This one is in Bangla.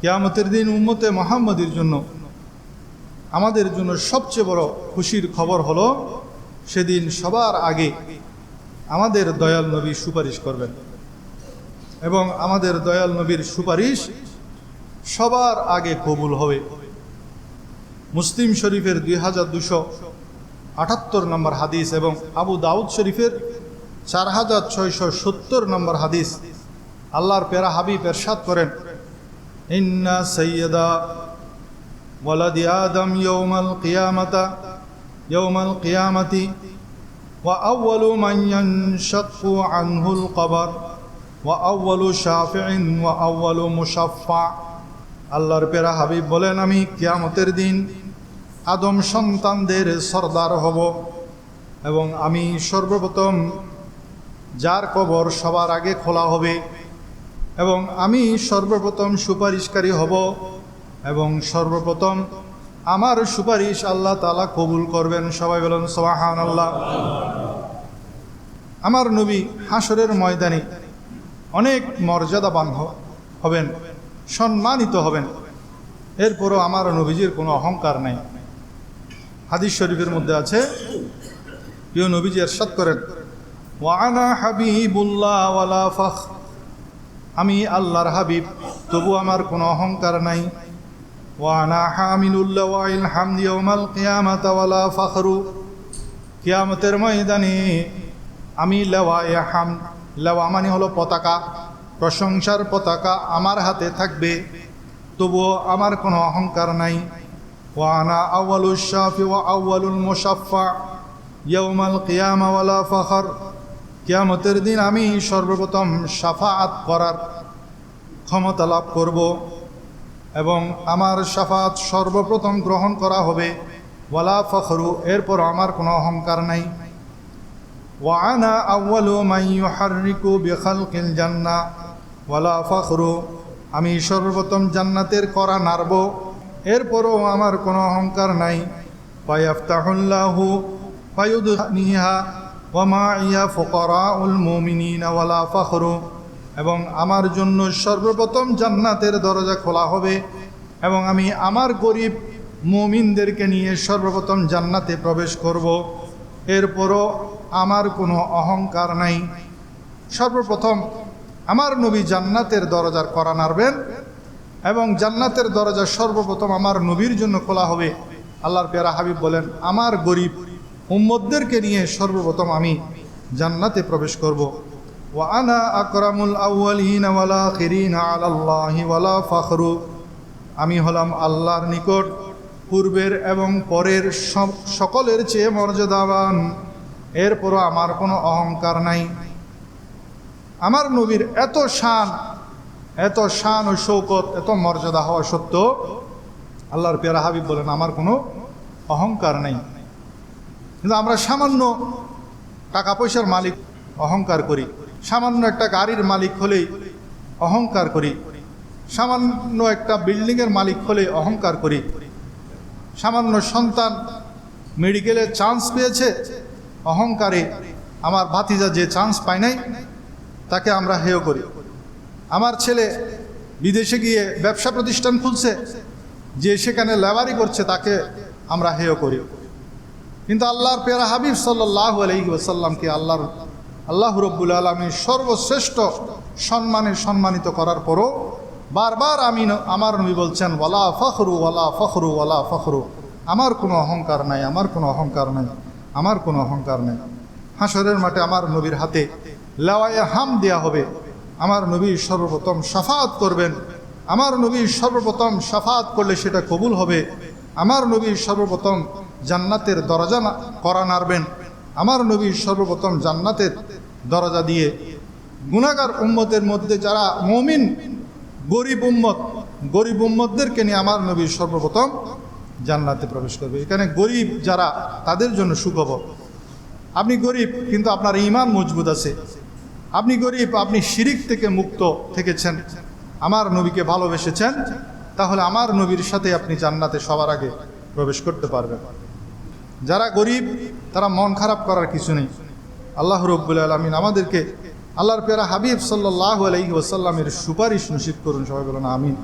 কেয়ামতের দিন উম্মতে মোহাম্মদের জন্য, আমাদের জন্য সবচেয়ে বড় খুশির খবর হলো, সেদিন সবার আগে আমাদের দয়াল নবী সুপারিশ করবেন। এবং আমাদের দয়াল নবীর সুপারিশ সবার আগে কবুল হবে। মুসলিম শরীফের দুই হাজার দুশো আটাত্তর নম্বর হাদিস এবং আবু দাউদ শরীফের চার হাজার ছয়শো সত্তর নম্বর হাদিস আল্লাহর পেরা হাবিব এরশাদ করেন। ইন্না সৈয়দা ওয়ালাদি আদম ইয়ৌমাল কিয়ামতা ইয়ৌমাল কিয়ামতি وأول من ينشق عنه القبر وأول شافع وأول مشفع আল্লাহর পেরা হাবিব বলেন আমি কিয়ামতের দিন আদম সন্তানদের সর্দার হব এবং আমি সর্বপ্রথম যার কবর সবার আগে খোলা হবে এবং আমি সর্বপ্রথম সুপারিশকারী হব এবং সর্বপ্রথম আমার সুপারিশ আল্লাহ তালা কবুল করবেন। সবাই বলেন সোহান আল্লাহ আমার নবী হাসরের ময়দানে অনেক মর্যাদাবান হবেন, সম্মানিত হবেন। এরপরও আমার নবীজির কোনো অহংকার নাই। হাদিস শরীফের মধ্যে আছে, প্রিয় নবীজি এরশাদ করেন ওয়ানা হাবিবুল্লাহ ওয়ালা ফখ আমি আল্লাহর হাবিব তবু আমার কোনো অহংকার নাই। ওয়ানা হামিলুল্লাহ ওয়াইল হামদি ওমাল কিয়ামাত ওয়ালা ফখরু। কিয়ামতের ময়দানে আমি লেওয়ায় হাম, লেওয়া মানে হলো পতাকা, প্রশংসার পতাকা আমার হাতে থাকবে, তবুও আমার কোনো অহংকার নাই। ওয়ানা আউয়ালুল শাফি ওয়া আউয়ালুল মুশাফফা, ইয়াউমাল কিয়ামা ওয়ালা ফখর। কিয়ামতের দিন আমি সর্বপ্রথম সাফাআত করার ক্ষমতা লাভ করব এবং আমার সাফাত সর্বপ্রথম গ্রহণ করা হবে। ওয়ালা ফখরু, এরপর আমার কোনো অহংকার নাই। ওয়ানা আউ্বালু মাই ইউহাররিকু বিখালকিল জান্না। ওয়ালা ফখরু, আমি সর্বপ্রথম জান্নাতের করা নারব এরপরও আমার কোনো অহংকার নাই। পায়াফতাহুল্লাহু ফায়ুদনিহা এবং আমার জন্য সর্বপ্রথম জান্নাতের দরজা খোলা হবে, এবং আমি আমার গরিব মুমিনদেরকে নিয়ে সর্বপ্রথম জান্নাতে প্রবেশ করব। এরপরও আমার কোনো অহংকার নাই। সর্বপ্রথম আমার নবী জান্নাতের দরজার করা নাড়বেন, এবং জান্নাতের দরজা সর্বপ্রথম আমার নবীর জন্য খোলা হবে। আল্লাহর পেয়ারা হাবিব বলেন, আমার গরিব উম্মদদেরকে নিয়ে সর্বপ্রথম আমি জান্নাতে প্রবেশ করব। ওয়া আনা আকরামুল আউয়ালিন ওয়াল আখিরিন আলাল্লাহি ওয়ালা ফখরু। আমি হলাম আল্লাহর নিকট পূর্বের এবং পরের সকলের চেয়ে মর্যাদাবান। এরপরও আমার কোনো অহংকার নাই। আমার নবীর এত শান এত শান ও শৌকত, এত মর্যাদা হওয়া সত্ত্বেও আল্লাহর পেয়ারা হাবিব বলেন, আমার কোনো অহংকার নেই। কিন্তু আমরা সামান্য টাকা পয়সার মালিক, অহংকার করি। সামান্য একটা গাড়ির মালিক হলেই অহংকার করি। সামান্য একটা বিল্ডিংয়ের মালিক হলে অহংকার করি। সামান্য সন্তান মেডিকেলে চান্স পেয়েছে, অহংকারে আমার ভাতিজা যে চান্স পায় নাই, তাকে আমরা হেয় করি। আমার ছেলে বিদেশে গিয়ে ব্যবসা প্রতিষ্ঠান খুলছে, যে সেখানে লেবারি করছে, তাকে আমরা হেয় করি। কিন্তু আল্লাহর পেয়ারা হাবিব সাল্লাহ আলহি ওসাল্লামকে আল্লাহর, আল্লাহ রব্বুল আলমী সর্বশ্রেষ্ঠ সম্মানে সম্মানিত করার পরও বারবার আমি আমার নবী বলছেন, ওয়ালা ফখরু ওয়ালা ফখরু ওয়ালা ফখরু। আমার কোনো অহংকার নাই, আমার কোনো অহংকার নাই, আমার কোনো অহংকার নেই। হাসরের মাঠে আমার নবীর হাতে লেওয়ায় হাম দেয়া হবে। আমার নবী সর্বপ্রথম সাফাত করবেন। আমার নবী সর্বপ্রথম সাফাত করলে সেটা কবুল হবে। আমার নবী সর্বপ্রথম জান্নাতের দরজা করা নাড়বেন। আমার নবী সর্বপ্রথম জান্নাতের দরজা দিয়ে গুণাগার উম্মতের মধ্যে যারা মমিন, গরিব উম্মত, গরিব উম্মতদেরকে নিয়ে আমার নবী সর্বপ্রথম জান্নাতে প্রবেশ করবে। এখানে গরিব যারা, তাদের জন্য সুখবর। আপনি গরিব, কিন্তু আপনার ইমান মজবুত আছে। আপনি গরিব, আপনি শিরিক থেকে মুক্ত থেকেছেন। আমার নবীকে ভালোবেসেছেন। তাহলে আমার নবীর সাথে আপনি জান্নাতে সবার আগে প্রবেশ করতে পারবেন। যারা গরিব, তারা মন খারাপ করার কিছু নেই। আল্লাহ রব্বুল আলমিন আমাদেরকে আল্লাহর পেয়ারা হাবিব সাল্লাহ আলহি ওসাল্লামের সুপারিশ নসিব করুন। সবাই বলুন, আমিন।